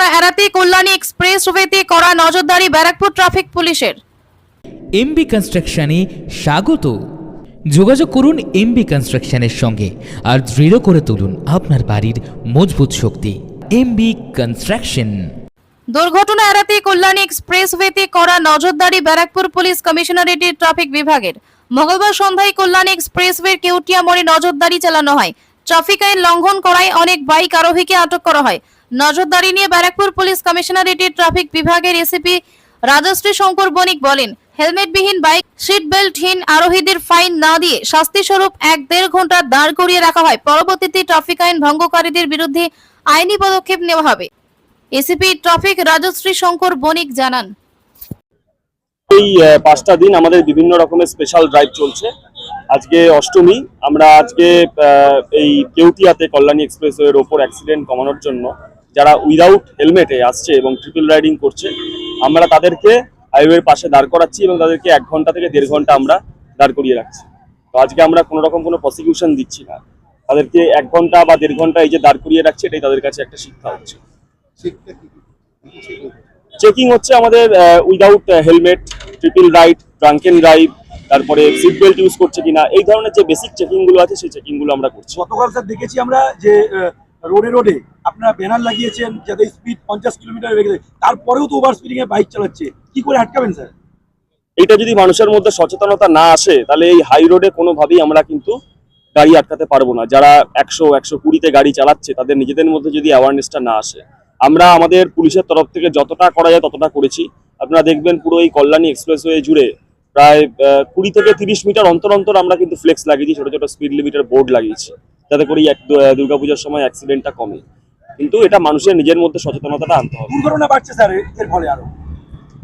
দুর্ঘটনা এড়াতে কল্যাণী এক্সপ্রেস ওয়েতে করা নজরদারি ব্যারাকপুর ট্রাফিক পুলিশের। এমবি কনস্ট্রাকশনে স্বাগত। যোগাযোগ করুন এমবি কনস্ট্রাকশনের সঙ্গে আর দৃঢ় করে তুলুন আপনার বাড়ির মজবুত শক্তি। MB construction. দুর্ঘটনা এড়াতে কল্যাণী এক্সপ্রেস ওয়েতে করা নজরদারি ব্যারাকপুর পুলিশ কমিশনারেটের ট্রাফিক বিভাগের। মঙ্গলবার সন্ধ্যায় কল্যাণী এক্সপ্রেসওয়ের কেউটিয়া মোড়ে নজরদারি চালানো হয়। ট্রাফিক আইন লঙ্ঘন করায় অনেক বাইক আরোহীকে আটক করা হয়। নজরদারি নিয়ে ব্যারাকপুর পুলিশ কমিশনারেটের ট্রাফিক বিভাগের এসিপি রাজশ্রী শঙ্কর বণিক বলেন, হেলমেটবিহীন বাইক, সিট বেল্টহীন আরোহীদের ফাইন না দিয়ে শাস্তি স্বরূপ এক দেড় ঘণ্টা দাঁড় করিয়ে রাখা হয়। পরবর্তীতে ট্রাফিক আইন ভঙ্গকারীদের বিরুদ্ধে আইনি পদক্ষেপ নেওয়া হবে। এসিপি ট্রাফিক রাজশ্রী শঙ্কর বণিক জানান। এই পাঁচটা দিন আমাদের বিভিন্ন রকমের স্পেশাল ড্রাইভ চলছে। আজকে অষ্টমী, আমরা আজকে এই কেউটিয়াতে কল্যাণী এক্সপ্রেসওয়ের ওপর অ্যাক্সিডেন্ট কমানোর জন্য যারা উইদাউট হেলমেটে আসছে এবং ট্রিপল রাইডিং করছে, আমরা তাদেরকে হাইওয়ের পাশে দাঁড় করাচ্ছি এবং তাদেরকে এক ঘণ্টা থেকে দেড় ঘণ্টা আমরা দাঁড় করিয়ে রাখছি। তো আজকে আমরা কোনো রকম কোনো প্রসিকিউশন দিচ্ছি না। তাদেরকে এক ঘণ্টা বা দেড় ঘণ্টা এই যে দাঁড় করিয়ে রাখছে, এটাই তাদের কাছে একটা শিক্ষা হচ্ছে। চেকিং হচ্ছে আমাদের without helmet triple ride drunken drive তারপরে সিট বেল্ট ইউজ করছে কিনা, এই ধরনের যে বেসিক চেকিংগুলো আছে, সেই চেকিংগুলো আমরা করছি। গতকাল স্যার দেখেছি আমরা যে রোডে রোডে। আপনারা ব্যানার লাগিয়েছেন যাতে স্পিড পঞ্চাশ কিলোমিটার দেয় তারপরেও তো ওভার স্পিডিং এ বাইক চালাচ্ছে। কি করে আটকাবেন স্যার এটা যদি মানুষের মধ্যে সচেতনতা না আসে, তাহলে এই হাই রোডে কোনোভাবেই আমরা কিন্তু গাড়ি আটকাতে পারব না। যারা একশো একশো কুড়িতে গাড়ি চালাচ্ছে, তাদের নিজেদের মধ্যে যদি অ্যাওয়ারনেসটা না আসে। আমরা আমাদের পুলিশের তরফ থেকে যতটা করা যায়, ততটা করেছি। আপনারা দেখবেন পুরো এই কল্যাণী এক্সপ্রেসওয়ে জুড়ে প্রায় কুড়ি থেকে তিরিশ মিটার অন্তর অন্তর আমরা কিন্তু ফ্লেক্স লাগিয়েছি, ছোট ছোট স্পিড লিমিটের বোর্ড লাগিয়েছি। যাতে করে এক দুর্গাপূজার সময় অ্যাক্সিডেন্টটা কমে। কিন্তু এটা মানুষের নিজের মধ্যে সচেতনতাটা আনতে হবে। দুর্ঘটনা বাড়ছে স্যার এর- ফলে আরও।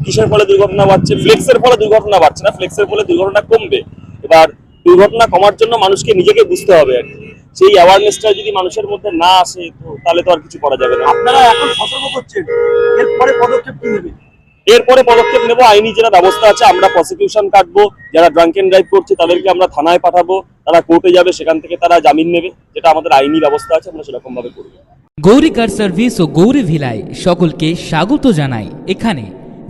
কিসের ফলে দুর্ঘটনা বাড়ছে? ফ্লেক্সের ফলে দুর্ঘটনা বাড়ছে না। ফ্লেক্সের ফলে দুর্ঘটনা কমবে। এবার দুর্ঘটনা কমার জন্য মানুষকে নিজেকে বুঝতে হবে আর কি। সেই অ্যাওয়ারনেসটা যদি মানুষের মধ্যে না আসে তো তাহলে তো আর কিছু করা যাবে না। আপনারা এখন সতর্ক করছেন। এরপরে পদক্ষেপ কি নেবে এরপরে পদক্ষেপ নেব, আইনি যেটা ব্যবস্থা আছে, আমরা প্রসিকিউশন কাটবো, যারা ড্রাঙ্কেন ড্রাইভ করছে, তাদেরকে আমরা থানায় পাঠাবো, তারা কোর্টে যাবে, সেখান থেকে তারা জামিন নেবে, যেটা আমাদের আইনি ব্যবস্থা আছে, আমরা সেরকম ভাবে করব। গৌরী কার সার্ভিস ও গৌরী ভিলায় সকলকে স্বাগত জানাই। এখানে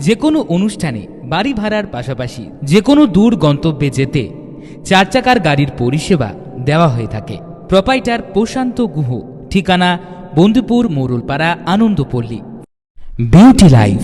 যে কোনো অনুষ্ঠানে বাড়ি ভাড়ার পাশাপাশি যে কোনো দূর গন্তব্যে যেতে চার চাকার গাড়ির পরিষেবা দেওয়া হয়ে থাকে। প্রপাইটার প্রশান্ত গুহ, ঠিকানা Bandhupur Morulpara, Anandapalli. Beauty life